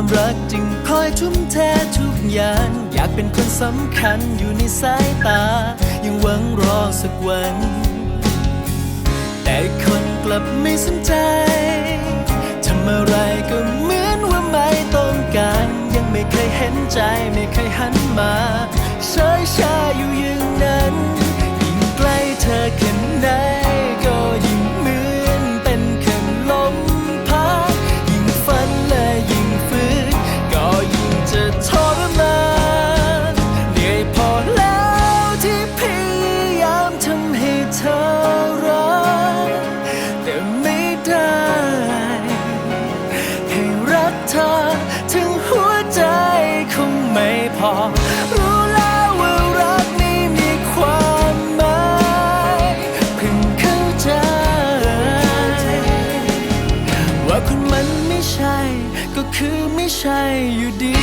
ความรักจึงคอยทุ่มเททุกอย่าง อยากเป็นคนสำคัญอยู่ในสายตา ยังหวังรอสักวัน แต่คนกลับไม่สนใจทำอะไรก็เหมือนว่าไม่ต้องการ ยังไม่เคยเห็นใจไม่เคยหันมา พอ รู้แล้วว่ารักนี้มีความหมายเพิ่งเข้าใจ ว่าคนมันไม่ใช่ ก็คือไม่ใช่อยู่ดี